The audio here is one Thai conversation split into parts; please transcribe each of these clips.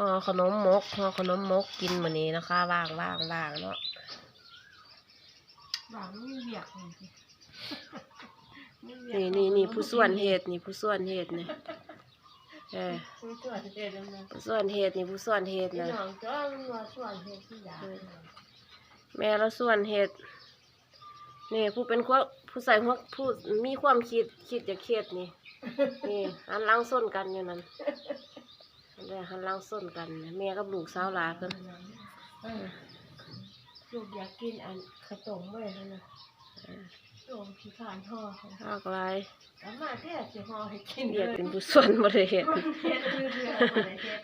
ห่อขนมมกห่อขนมมกกินมื้อนี้นะคะว่างว่างว่างเนาะบางมีเวียกนี่สิมีเวียกนี่นี่นี่ผู้ส่วนเฮ็ดนี่ผู้ส่วนเฮ็ดนี่เออผู้ส่วนเฮ็ดนั่นนะผู้ส่วนเฮ็ดนี่ผู้ส่วนเฮ็ดพี่นะน้องจ้ามันว่าส่วนเฮ็ดที่ยาแม่เราส่วนเฮ็ดนี่ผู้เป็นความผู้ใส่หัวผู้มีความคิดคิดจะเครียดนี่นี่หันหลังส้นกันอยู่นั่นนั่น แหละหันหลังส้นกันนะแม่กับลูกสาวหลาเพิ่นเออลูกอยากกินอันข้าวต้มเว้ยนั่นน่ะโยมขี้ขานห่อเขาหากหลายแล้วมาแท้สิห่อให้กินเรียกเป็นผู้ส่วนบ่ได้เฮ็ดมันเฮ็ดคือเรื่องบ่ได้เฮ็ด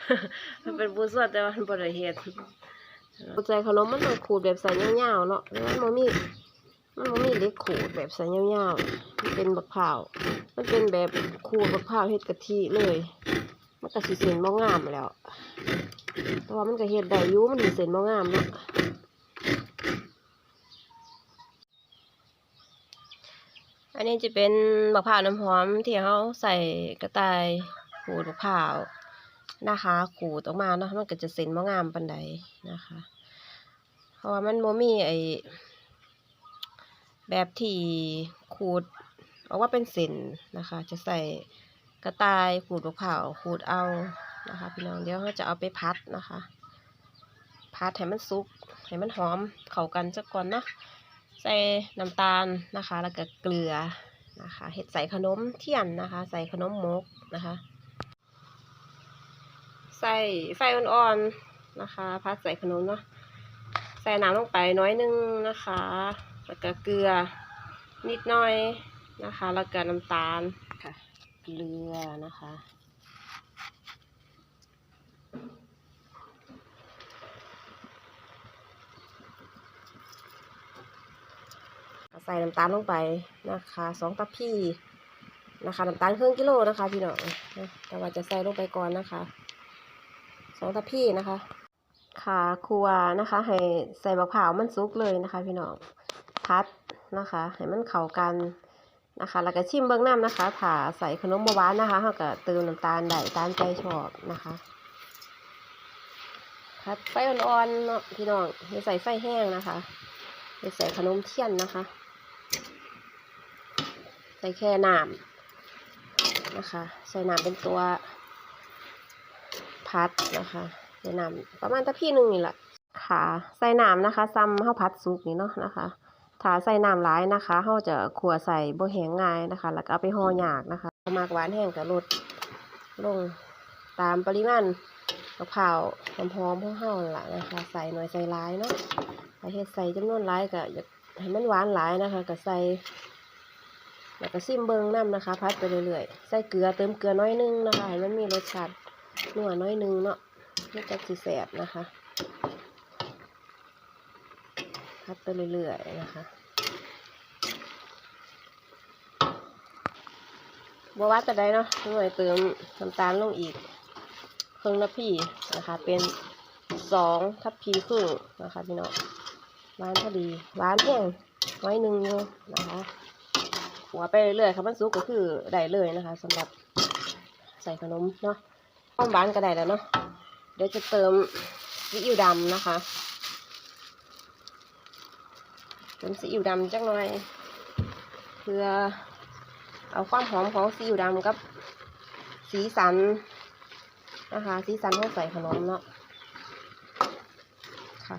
มันเป็นผู้ส่วนแต่ว่ามันบ่ได้เฮ็ดผู้ใจขนมมันต้องขูดแบบใส่ยาวๆเนาะแล้วมันบ่มีมันบ่มีเหล็กขูดแบบใส่ยาวๆมันเป็นบักพร้าวมันเป็นแบบขูดบักพร้าวเฮ็ดกะทิเลย มันก็สิเส้นบ่งามแล้วแต่ว่ามันก็เฮ็ดได้ยู่มันสิเส้นบ่งามเนาะอันนี้จะเป็นบักพร้าวน้ำหอมที่เขาใส่กระต่ายขูดบักพร้าวนะคะขูดออกมาเนาะมันก็จะเส้นบ่งามปานใดนะคะ เพราะว่ามันบ่มีไอแบบที่ขูดออกว่าเป็นเส้นนะคะ จะใส่ กระต่ายขูดมะพร้าวขูดเอานะคะพี่น้องเดี๋ยวเราจะเอาไปพัดนะคะพัดให้มันสุกให้มันหอมเข้ากันสักก่อนเนาะใส่น้ำตาลนะคะ แล้วก็เกลือนะคะเห็ดใส่ขนมเทียนนะคะ ใส่ขนมมกนะคะ ใส่ไฟอ่อนๆนะคะพัดใส่ขนมเนาะใส่น้ำลงไปน้อยนึงนะคะ แล้วก็เกลือนิดหน่อยนะคะ แล้วก็น้ำตาล เกลือนะคะ ใส่น้ำตาลลงไปนะคะสองตับพี่นะคะน้ำตาลครึ่งกิโลนะคะพี่น้องแต่ว่าจะใส่ลงไปก่อนนะคะสองทัพพี่นะคะขาครัวนะคะ ให้ใส่มะพราวมันสุกเลยนะคะ พี่น้องพัดนะคะ ให้มันเข้ากัน นะคะแล้วก็ชิมเบื้องน้ำนะคะถ้าใส่ขนมบหวานนะคะเราก็เติมน้ำตาลได้ตามใจชอบนะคะพัดไฟอ่อนๆเนาะพี่น้องอย่าใส่ไฟแห้งนะคะอย่าใส่ขนมเทียนนะคะ ใส่แค่น้ำนะคะ ใส่น้ำเป็นตัวพัดนะคะใส่น้ำประมาณตะพี่หนึ่งนี่แหละค่ะ ใส่น้ำนะคะซ้ำข้าวพัดสุกนี่เนาะนะคะ ถ้าใส่น้ำร้ายนะคะเขาจะขัวใส่โบแห้งง่ายนะคะ แล้วก็เอาไปห่อหยากนะคะมากหวานแห้งกับลดลงตามปริมาณมะพร้าวหอมๆของเฮานั่นล่ะนะคะ ใส่หน่อยใส่ร้ายเนาะถ้าเฮ็ดใส่จำนวนร้ายก็อยากให้มันหวานหลายนะคะก็ใส่แล้วก็ซิมเบิงน้ำนะคะ พัดไปเรื่อยๆ ใส่เกลือเติมเกลือน้อยนึงนะคะให้มันมีรสชาตินัวน้อยนึงเนาะไม่จะสีแสบนะคะ พัดไปเรื่อยๆนะคะบัววัดจะได้เนาะหน่วยเติมน้ำตาลลงอีกครึ่งทัพพีนะคะ เป็นสองทัพพีครึ่งนะคะพี่น้องหวานพอดีหวานแห้งน้หนึ่งอยู่นะคะหัวไปเรื่อยๆค่ะมันสุกก็คือได้เลยนะคะสำหรับใส่ขนมเนาะความหวานก็ได้แล้วเนาะเดี๋ยวจะเติมซีอิ๊วดำนะคะ นซีอิ๊วดำจักหน่อย เพื่อเอาความหอมของซีอิ๊วดำกับสีสันนะคะสีสันของใส่ขนมเนาะค่ะ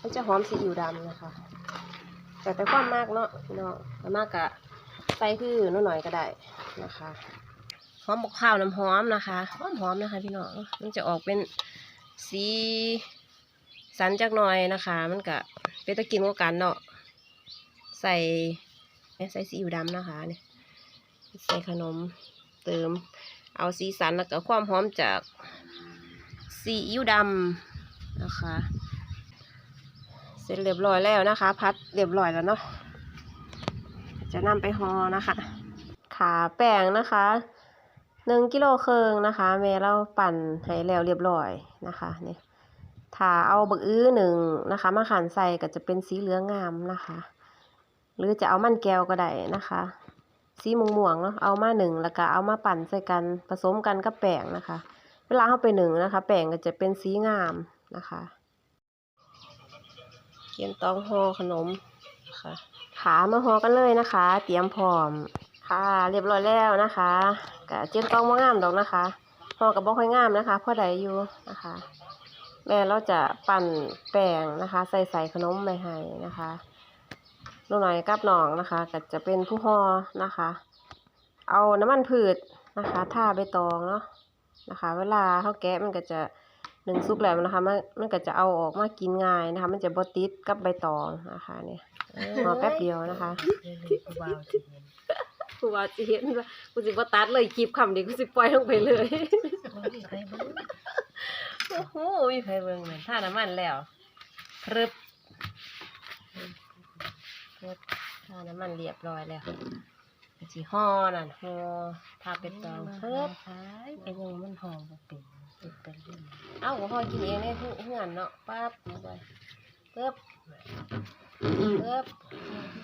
มันจะหอมซีอิ๊วดำนะคะ แต่แต่ความมากเนาะพี่น้องแต่มากกะใส่คือน้อยหน่อยก็ได้นะคะหอมบกข้าวน้ำหอมนะคะหอมหอมนะคะ พี่น้องมันจะออกเป็นสี สันจักหน่อยนะคะ มันก็เป็นตะกินกว่ากันเนาะใส่ใส่ซีอิ๊วดำนะคะเนี่ยใส่ขนมเติม เอาสีสันแล้วก็ความหอมจากซีอิ๊วดำนะคะ เสร็จเรียบร้อยแล้วนะคะ พัดเรียบร้อยแล้วเนาะจะนำไปห่อนะคะ ขาแป้งนะคะหนึ่งกิโลเครึ่งนะคะแม่เราปั่นให้แล้วเรียบร้อยนะคะเนี่ย ถ้าเอาบักอื้อหนึ่งนะคะ มาขันใส่ก็จะเป็นสีเหลืองงามนะคะ หรือจะเอามันแก้วก็ได้นะคะ สีม่วงๆเนาะเอามาหนึ่งแล้วก็เอามาปั่นใส่กันผสมกันกับแป้งนะคะ เวลาเข้าไปหนึ่งนะคะ แป้งก็จะเป็นสีงามนะคะเขียนตองห่อขนมค่ะขามาห่อกันเลยนะคะ เตรียมพร้อมค่ะเรียบร้อยแล้วนะคะกะเจียนตองมางามดอกนะคะห่อกับบ่ค่อยงามนะคะพอได้อยู่นะคะ แม่เราจะปั่นแป้งนะคะ ใส่ใส่ขนมไปให้นะคะลูกหน่อยกับน้องนะคะ ก็จะเป็นผู้ห่อนะคะ เอาน้ำมันพืชนะคะทาใบตองเนาะนะคะ เวลาเขาแกะมันก็จะหนึ่งซุกแล้วนะคะมันมันก็จะเอาออกมากินง่ายนะคะ มันจะบติดกับใบตองนะคะเนี่ยห่อแป๊บเดียวนะคะผู้บ่าวสิเห็นกูว่าสิเห็นว่ากูสิบ่ตัดเลยคลิปคำเดียวกูสิปล่อยลงไปเลยบ่มีใครเบิ่ง โอ้โหมีไฟเบิ่งเหมือนท่าน้ำมันแล้วพรึบพรึบท่าน้ำมันเรียบร้อยแล้วก็สิห่อนั่นห่อทาเป็นตองพรึบขายไอ้ยังมันหอมบ่เป็นเป็นเป็นเรื่องเอ้าก็ห่อกินเองเนี่ยเฮือนเนาะปั๊บลงไปปึ๊ บปึ๊บ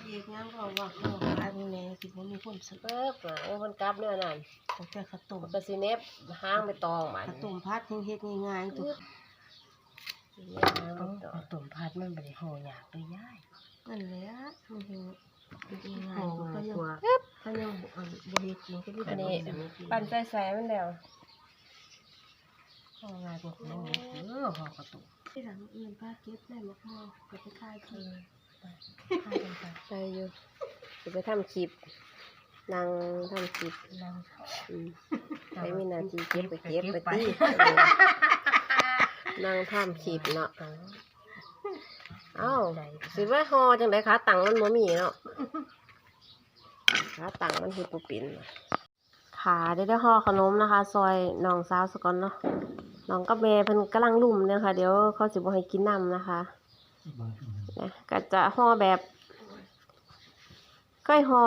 อีกงั้นก็ว่าเขาขายมีแม่สิบ่มีคนซื้อปึ๊บอะโอ้มันกลับเนี่ยนั่นตั้งแต่ข้าวต้มมันก็สิเน็บห้างไปตองมันข้าวต้มพัดเฮ็ดง่ายๆตัวเน็บห้างเอาไปตองเอาต้มผัดมันบ่ได้ห่อยากเลยยายนั่นแหละมันเฮ็ดเฮ็ดง่ายห่อๆก็ง่ายยังกว่าก็ยังบ่อันบ่เฮ็ดจริงก็มีอัแต่นนี้บ่เฮ็ดปั่นใส่ใส่มันแล้วห่อง่ายกว่าของนี่เออห่อกระตุกที่หลังอื่นพาเก็บได้มากๆก็ไปขายที่ ทานกันไปใส่อยู่จะไปทำคลิปนางทำคลิปนั่งอืมใครมีหนาทีเก็บไปเก็บไปตีนางทำคลิปเนาะเอ้าสิว่าฮอจังไดคะตังค์มันบ่มีเนาะขาตังค์มันเฮ็ดบ่เป็นขาได้ได้ห่อขนมนะคะ ซอยน้องสาวสก่อนเนาะน้องกับแม่เพิ่นกำลังลุ่มเนี่ยค่ะ เดี๋ยวเขาสิบ่ให้กินน้ำนะคะ นะก็จะห่อแบบก้อยห่อ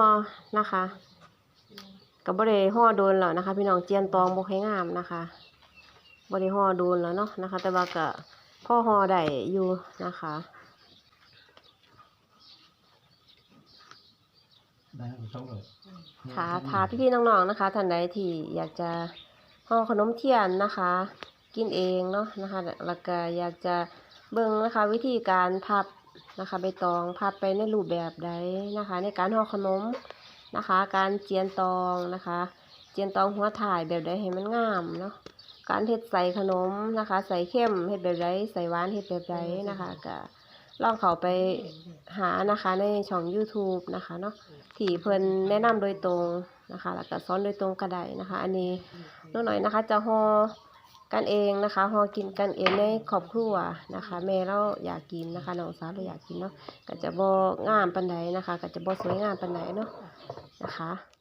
นะคะกับ่ได้ห่อโดนแล้วนะคะ พี่น้องเจียนตองบ่ให้งามนะคะบ่ได้ห่อโดนแล้วเนาะนะคะ แต่ว่าก็พ่อห่อได้อยู่นะคะได้เอาช่องเลยค่ะทาพี่ๆน้องๆนะคะท่านใดที่อยากจะห่อขนมเทียนนะคะ กินเองเนาะนะคะแล้วก็อยากจะเบิ่งนะคะ วิธีการพับ นะคะใบตองพับไปในรูปแบบใดนะคะ ในการห่อขนมนะคะ การเจียนตองนะคะ เจียนตองหัวถ่ายแบบใดให้มันงามเนาะการเฮ็ดใส่ขนมนะคะ ใส่เข้มเฮ็ดแบบใดใส่หวานเฮ็ดแบบใดนะคะก็ลองเข้าไปหานะคะในช่อง YouTube นะคะเนาะที่เพิ่นแนะนำโดยตรงนะคะ แล้วก็สอนโดยตรงก็ได้นะคะ อันนี้น้องหน่อยนะคะ จะห่อ กันเองนะคะหอกินกันเองในครอบครัวนะคะ แม่เราอยากกินนะคะน้องสาวเราอยากกินเนาะก็จะบ่งามปันไดนะคะ ก็จะบ่สวยงามปันใดเนาะนะคะ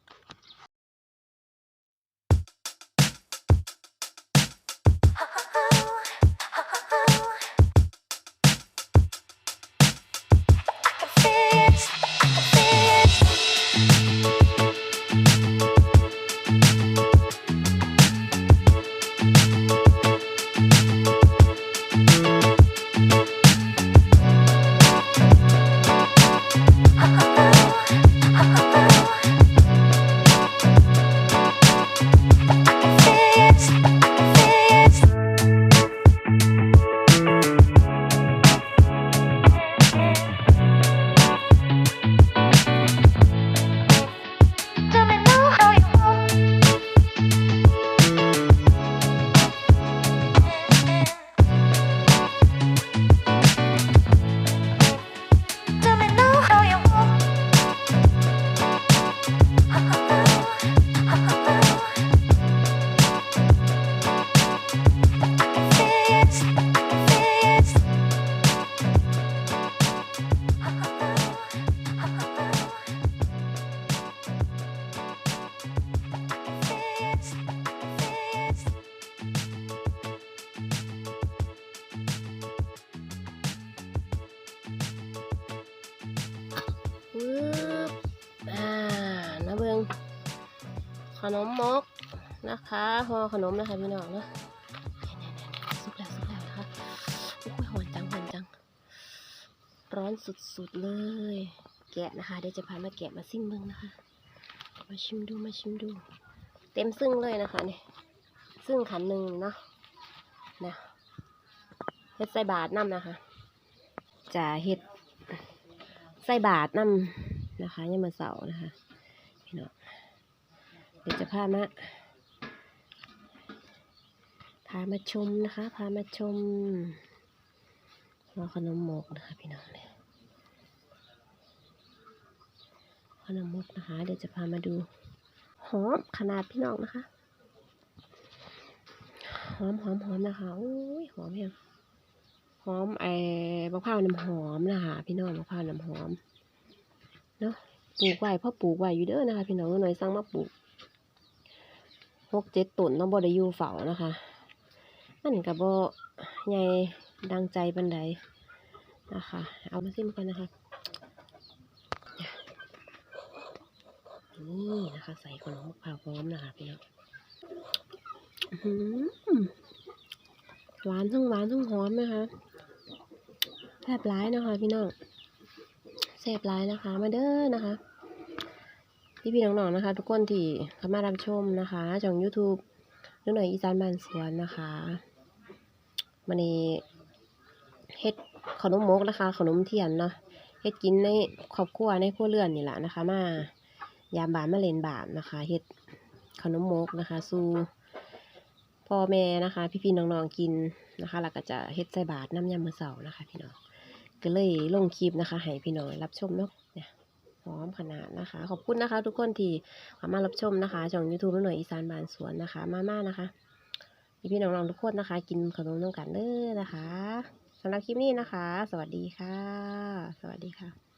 ขนมมกนะคะห่อขนมนะคะพี่น้องเนาะสุกแล้วสุกแล้วนะคะโอ้ยหอนจังหอนจัง ร้อนสุดๆเลย แกะนะคะเดี๋ยวจะพามาแกะมาซิ่งเบิงนะคะ มาชิมดูมาชิมดู เต็มซึ่งเลยนะคะนี่ซึ่งขันหนึ่งเนาะนะเฮ็ดใส่บาทน้ำนะคะจะเฮ็ดใส่บาทน้ำนะคะยังมาเสาร์นะคะ เดี๋ยวจะพามาพามาชมนะคะ พามาชมรอขนมหมกนะคะพี่น้องเนี่ยขนมหมกนะคะ เดี๋ยวจะพามาดูหอมขนาดพี่น้องนะคะหอมหอมหอมนะคะโอ้ยหอมแฮงหอมไอ้มะพร้าวน้ำหอมนะคะพี่น้องมะพร้าวน้ำหอมเนาะปลูกไว้พ่อปลูกไว้อยู่เด้อนะคะพี่น้องหน่อยสั่งมาปลูก หกเจ็ดต้นต้องบ่ได้อยู่เฝ้านะคะ มันกับบ่ใหญ่ดังใจปันใดนะคะ เอามาซิมกันนะคะนี่นะคะ ใส่ขนมมะพร้าวพร้อมนะคะพี่น้องอื้อหือหวานทั้งหวานทั้งหอมนะคะแซ่บร้ายนะคะ พี่น้องแซ่บร้ายนะคะ มาเด้อนะคะ พี่พี่น้องๆนะคะ ทุกคนที่เข้ามารับชมนะคะช่อง YouTube นึกหน่อยอีสานบ้านสวนนะคะมันนี้เฮ็ดขนมมกนะคะ ขนมเทียนเนาะเฮ็ดกินในครอบครัวในครัวเรือนนี่แหละนะคะ มายามบานมาเลนบานนะคะเฮ็ดขนมมกนะคะ สู่พ่อแม่นะคะ พี่ๆน้องๆกินนะคะแล้วก็จะเฮ็ดใส่บาตรน้ำยำมือเสานะคะ พี่น้องก็เลยลงคลิปนะคะให้พี่น้องรับชมเนาะ พร้อมขนาดนะคะ ขอบคุณนะคะ ทุกคนที่ามารับชมนะคะช่องยูทูบหน่วยอีสานบานสวนนะคะ มาม่านะคะพี่พี่น้องๆทุกคนนะคะ กินขนมน้ำกันเด้อนะคะสำหรับคลิปนี้นะคะ สวัสดีค่ะ สวัสดีค่ะ